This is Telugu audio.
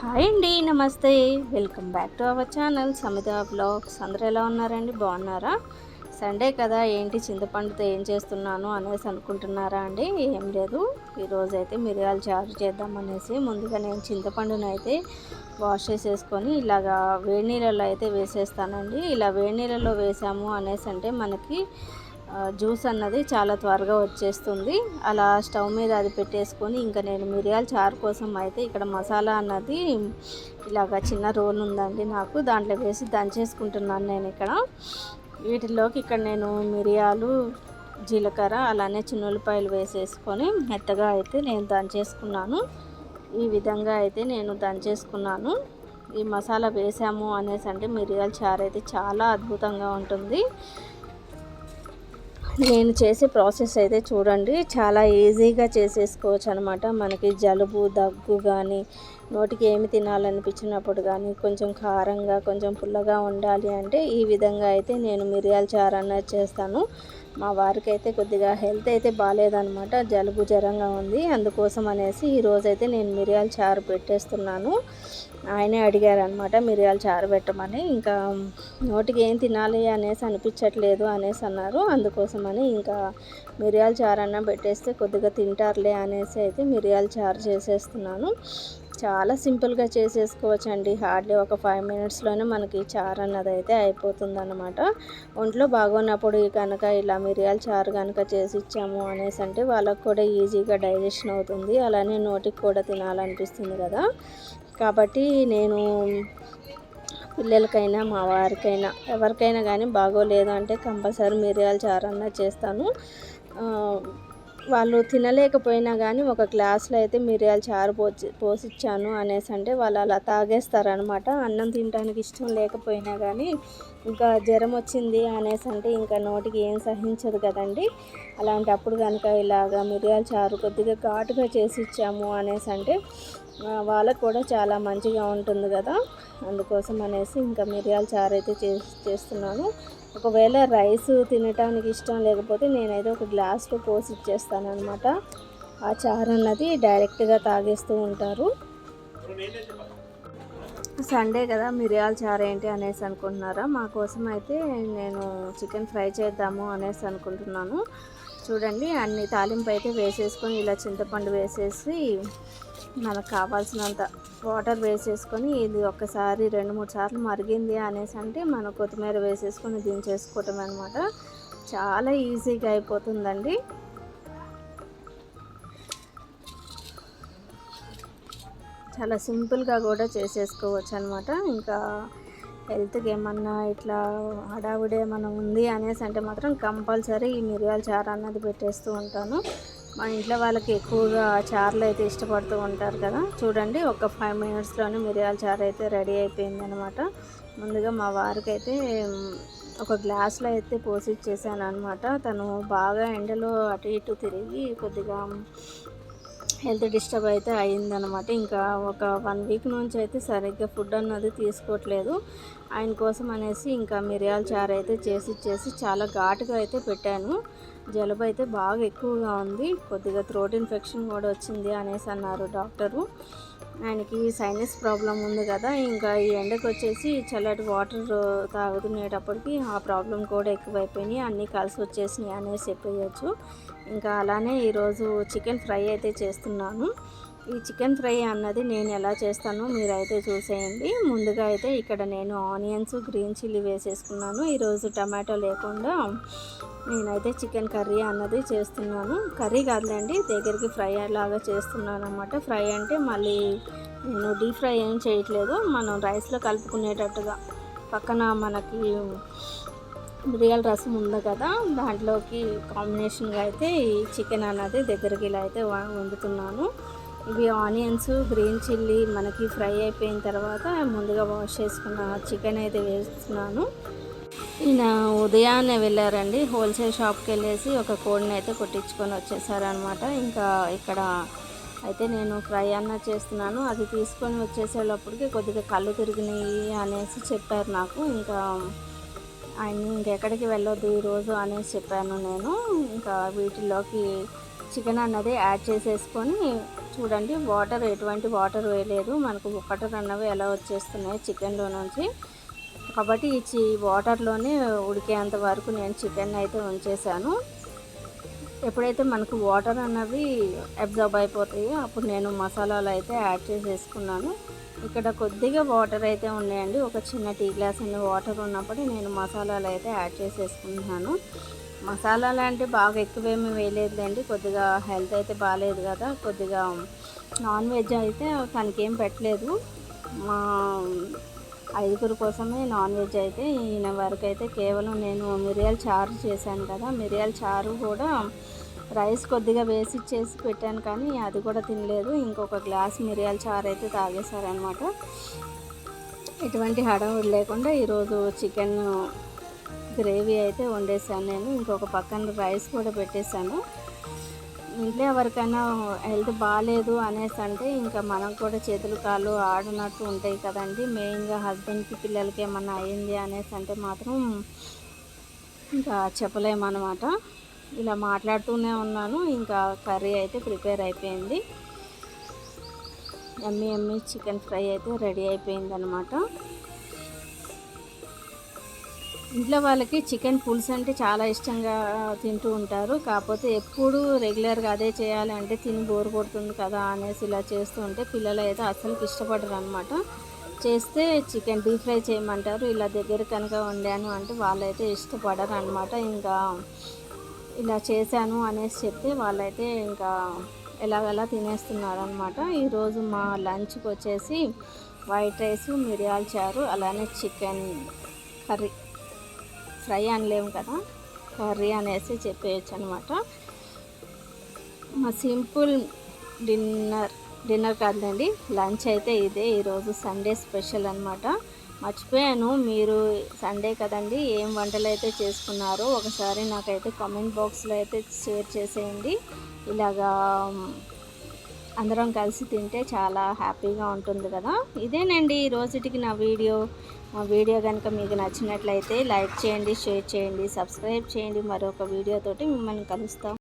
హాయ్ అండి నమస్తే. Welcome back to our channel. Samitha blogs. అందరు ఎలా ఉన్నారండి? బాగున్నారా? సండే కదా ఏంటి చింతపండుతో ఏం చేస్తున్నాను అనేసి అనుకుంటున్నారా అండి? ఏం లేదు. ఈరోజు అయితే మిరియాలు చారు చేద్దామనేసి ముందుగా నేను చింతపండును అయితే వాష్ చేసేసుకొని ఇలాగా వేడి నీళ్ళలో అయితే వేసేస్తానండి. ఇలా వేడి నీళ్ళలో వేసాము అనేసి అంటే మనకి జ్యూస్ అన్నది చాలా త్వరగా వచ్చేస్తుంది. అలా స్టవ్ మీద అది పెట్టేసుకొని ఇంకా నేను మిరియాల చారు కోసం అయితే ఇక్కడ మసాలా అన్నది ఇలాగ చిన్న రోల్ ఉందండి నాకు. దాంట్లో వేసి దంచేసుకుంటున్నాను నేను ఇక్కడ. వీటిలోకి ఇక్కడ నేను మిరియాలు జీలకర్ర అలానే చిన్నులపాయలు వేసేసుకొని మెత్తగా అయితే నేను దంచేసుకున్నాను. ఈ విధంగా అయితే నేను దంచేసుకున్నాను. ఈ మసాలా వేసాము అనేసి అంటే మిరియాల చారు అయితే చాలా అద్భుతంగా ఉంటుంది. నేను చేసే ప్రాసెస్ అయితే చూడండి చాలా ఈజీగా చేసేసుకోవచ్చు అనమాట మనకి జలుబు దగ్గు కానీ నోటికి ఏమి తినాలనిపించినప్పుడు కానీ కొంచెం కారంగా కొంచెం పుల్లగా ఉండాలి అంటే ఈ విధంగా అయితే నేను మిరియాల చారు అన్నది చేస్తాను. మా వారికి అయితే కొద్దిగా హెల్త్ అయితే బాగాలేదనమాట జలుబు జ్వరంగా ఉంది. అందుకోసం అనేసి ఈరోజైతే నేను మిరియాల చారు పెట్టేస్తున్నాను. ఆయనే అడిగారనమాట మిరియాల చారు పెట్టమని. ఇంకా నోటికి ఏం తినాలి అనేసి అనిపించట్లేదు అనేసి అన్నారు. అందుకోసమని ఇంకా మిరియాల చారు అన్న పెట్టేస్తే కొద్దిగా తింటారులే అనేసి అయితే మిరియాల చారు చేసేస్తున్నాను. చాలా సింపుల్గా చేసేసుకోవచ్చండి. హార్డ్లీ ఒక ఫైవ్ మినిట్స్లోనే మనకి చారు అన్నది అయితే అయిపోతుంది అనమాట ఒంట్లో బాగున్నప్పుడు కనుక ఇలా మిరియాల చారు కనుక చేసి ఇచ్చాము అనేసి అంటే వాళ్ళకు కూడా ఈజీగా డైజెషన్ అవుతుంది. అలానే నోటికి కూడా తినాలనిపిస్తుంది కదా. కాబట్టి నేను పిల్లలకైనా మా వారికైనా ఎవరికైనా కానీ బాగోలేదు అంటే కంపల్సరీ మిరియాల చారు అన్న చేస్తాను. వాళ్ళు తినలేకపోయినా కానీ ఒక గ్లాస్లో అయితే మిరియాలు చారు పోసి పోసిచ్చాను అనేసి అంటే వాళ్ళు అలా తాగేస్తారనమాట. అన్నం తినడానికి ఇష్టం లేకపోయినా కానీ ఇంకా జ్వరం వచ్చింది అనేసి అంటే ఇంకా నోటికి ఏం సహించదు కదండి. అలాంటప్పుడు కనుక ఇలాగ మిరియాల చారు కొద్దిగా ఘాటుగా చేసి ఇచ్చాము అనేసి అంటే వాళ్ళకు కూడా చాలా మంచిగా ఉంటుంది కదా. అందుకోసం అనేసి ఇంకా మిరియాల చారు అయితే చేసి చేస్తున్నాను. ఒకవేళ రైస్ తినటానికి ఇష్టం లేకపోతే నేనైతే ఒక గ్లాస్లో పోసి ఇచ్చేస్తాను అనమాట ఆ చారు అన్నది డైరెక్ట్గా తాగేస్తూ ఉంటారు. సండే కదా మిరియాల చారు ఏంటి అనేసి అనుకుంటున్నారా? మా కోసం అయితే నేను చికెన్ ఫ్రై చేద్దాము అనేసి అనుకుంటున్నాను. చూడండి అన్ని తాలింపు అయితే వేసేసుకొని ఇలా చింతపండు వేసేసి మనకు కావాల్సినంత వాటర్ వేసేసుకొని ఇది ఒక్కసారి రెండు మూడు సార్లు మరిగింది అనేసి అంటే మనం కొత్తిమీర వేసేసుకొని దించేసుకోవటం అనమాట చాలా ఈజీగా అయిపోతుందండి. చాలా సింపుల్గా కూడా చేసేసుకోవచ్చు అనమాట ఇంకా హెల్త్కి ఏమన్నా ఇట్లా హడావిడి ఏమన్నా ఉంది అనేసి అంటే మాత్రం కంపల్సరీ ఈ మిరియాల చారు అన్నది పెట్టేస్తూ ఉంటాను. మా ఇంట్లో వాళ్ళకి ఎక్కువగా చారులు అయితే ఇష్టపడుతూ ఉంటారు కదా. చూడండి ఒక ఫైవ్ మినిట్స్లోనే మిరియాల చారు అయితే రెడీ అయిపోయింది అనమాట ముందుగా మా వారికి అయితే ఒక గ్లాస్లో అయితే పోసి ఇచ్చేసాను అనమాట తను బాగా ఎండలో అటు ఇటు తిరిగి కొద్దిగా హెల్త్ డిస్టర్బ్ అయితే అయిందనమాట ఇంకా ఒక వన్ వీక్ నుంచి అయితే సరిగ్గా ఫుడ్ అన్నది తీసుకోవట్లేదు. ఆయన కోసం అనేసి ఇంకా మిరియాల చారు అయితే చేసి ఇచ్చేసి చాలా ఘాటుగా అయితే పెట్టాను. జలుబు అయితే బాగా ఎక్కువగా ఉంది. కొద్దిగా థ్రోట్ ఇన్ఫెక్షన్ కూడా వచ్చింది అనేసి అన్నారు డాక్టరు. ఆయనకి సైనస్ ప్రాబ్లం ఉంది కదా ఇంకా ఈ ఎండకు వచ్చేసి చల్లటి వాటర్ తాగుతునేటప్పటికి ఆ ప్రాబ్లం కూడా ఎక్కువైపోయినాయి. అన్నీ కలిసి వచ్చేసినాయి అనేసి చెప్పేయచ్చు. ఇంకా అలానే ఈరోజు చికెన్ ఫ్రై అయితే చేస్తున్నాను. ఈ చికెన్ ఫ్రై అన్నది నేను ఎలా చేస్తానో మీరైతే చూసేయండి. ముందుగా అయితే ఇక్కడ నేను ఆనియన్స్ గ్రీన్ చిల్లీ వేసేసుకున్నాను. ఈరోజు టమాటో లేకుండా నేనైతే చికెన్ కర్రీ అన్నది చేస్తున్నాను. కర్రీ కాదులేండి దగ్గరికి ఫ్రై లాగా చేస్తున్నాను అనమాట ఫ్రై అంటే మళ్ళీ నేను డీప్ ఫ్రై ఏం చేయట్లేదు. మనం రైస్లో కలుపుకునేటట్టుగా. పక్కన మనకి మిరియాల రసం ఉంది కదా దాంట్లోకి కాంబినేషన్గా అయితే ఈ చికెన్ అన్నది దగ్గరికి ఇలా అయితే వండుతున్నాను. ఇవి ఆనియన్స్ గ్రీన్ చిల్లీ మనకి ఫ్రై అయిపోయిన తర్వాత ముందుగా వాష్ చేసుకున్న చికెన్ అయితే వేస్తున్నాను. ఈయన ఉదయాన్నే వెళ్ళారండి. హోల్సేల్ షాప్కి వెళ్ళేసి ఒక కోడిని అయితే కొట్టించుకొని వచ్చేసారనమాట ఇంకా ఇక్కడ అయితే నేను ఫ్రై అన్న చేస్తున్నాను. అది తీసుకొని వచ్చేసేటప్పటికి కొద్దిగా కళ్ళు తిరిగినాయి అనేసి చెప్పారు నాకు. ఇంకా ఆయన ఇంకెక్కడికి వెళ్ళొద్దు ఈరోజు అనేసి చెప్పాను నేను. ఇంకా వీటిలోకి చికెన్ అన్నది యాడ్ చేసేసుకొని చూడండి వాటర్ ఎటువంటి వాటర్ వేయలేదు. మనకు వాటర్ అన్నవి ఎలా వచ్చేస్తున్నాయి చికెన్లో నుంచి. కాబట్టి ఈ వాటర్లోనే ఉడికేంత వరకు నేను చికెన్ అయితే ఉంచేసాను ఎప్పుడైతే మనకు వాటర్ అన్నవి అబ్జర్బ్ అయిపోతాయో అప్పుడు నేను మసాలాలు అయితే యాడ్ చేసేసుకున్నాను. ఇక్కడ కొద్దిగా వాటర్ అయితే ఉన్నాయండి. ఒక చిన్న టీ గ్లాస్ అన్ని వాటర్ ఉన్నప్పుడు నేను మసాలాలు అయితే యాడ్ చేసేసుకుంటున్నాను. మసాలాలు అంటే బాగా ఎక్కువేమీ వేయలేదులేండి. కొద్దిగా హెల్త్ అయితే బాగాలేదు కదా. కొద్దిగా నాన్ వెజ్ అయితే తనకేం పెట్టలేదు. మా ఐదుగురు కోసమే నాన్ వెజ్ అయితే ఈయన వరకు అయితే కేవలం నేను మిరియాల చారు చేశాను కదా. మిరియాల చారు కూడా రైస్ కొద్దిగా వేసి చేసి పెట్టాను కానీ అది కూడా తినలేదు. ఇంకొక గ్లాస్ మిరియాల చారు అయితే తాగేశారనమాట ఎటువంటి హడావుడి లేకుండా ఈరోజు చికెన్ గ్రేవీ అయితే వండేసాను నేను. ఇంకొక పక్కన రైస్ కూడా పెట్టేశాను. ఇంట్లో ఎవరికైనా హెల్త్ బాగాలేదు అనేసి అంటే ఇంకా మనం కూడా చేతులు కాళ్ళు ఆడినట్టు ఉంటాయి కదండి. మెయిన్గా హస్బెండ్కి పిల్లలకి ఏమన్నా అయింది అనేసి అంటే మాత్రం ఇంకా చెప్పలేమన్నమాట. ఇలా మాట్లాడుతూనే ఉన్నాను. ఇంకా కర్రీ అయితే ప్రిపేర్ అయిపోయింది. ఎమ్మి ఎమ్మి చికెన్ ఫ్రై అయితే రెడీ అయిపోయింది అనమాట ఇంట్లో వాళ్ళకి చికెన్ పులుసు అంటే చాలా ఇష్టంగా తింటూ ఉంటారు. కాకపోతే ఎప్పుడు రెగ్యులర్గా అదే చేయాలి అంటే తిని బోర్ కొడుతుంది కదా అనేసి ఇలా చేస్తూ ఉంటే పిల్లలు అయితే అసలుకి ఇష్టపడరు అనమాట చేస్తే చికెన్ డీప్ ఫ్రై చేయమంటారు. ఇలా దగ్గర కనుక వండాను అంటే వాళ్ళైతే ఇష్టపడరు అనమాట ఇంకా ఇలా చేశాను అనేసి చెప్తే వాళ్ళైతే ఇంకా ఎలాగలా తినేస్తున్నారు అనమాట ఈరోజు మా లంచ్కి వచ్చేసి వైట్ రైస్ మిరియాల చారు అలానే చికెన్ కర్రీ. ఫ్రై అనలేము కదా కర్రీ అనేసి చెప్పేయచ్చు అనమాట మా సింపుల్ డిన్నర్ డిన్నర్ కాదండి లంచ్ అయితే ఇదే. ఈరోజు సండే స్పెషల్ అనమాట మర్చిపోయాను. మీరు సండే కదండి ఏం వంటలు అయితే చేసుకున్నారో ఒకసారి నాకైతే కామెంట్ బాక్స్లో అయితే షేర్ చేసేయండి. ఇలాగా అందరం కలిసి తింటే చాలా హ్యాపీగా ఉంటుంది కదా. ఇదేనండి ఈ రోజుటికి నా వీడియో. మా వీడియో కనుక మీకు నచ్చినట్లయితే లైక్ చేయండి షేర్ చేయండి సబ్స్క్రైబ్ చేయండి. మరొక వీడియోతోటి మిమ్మల్ని కలుస్తాం.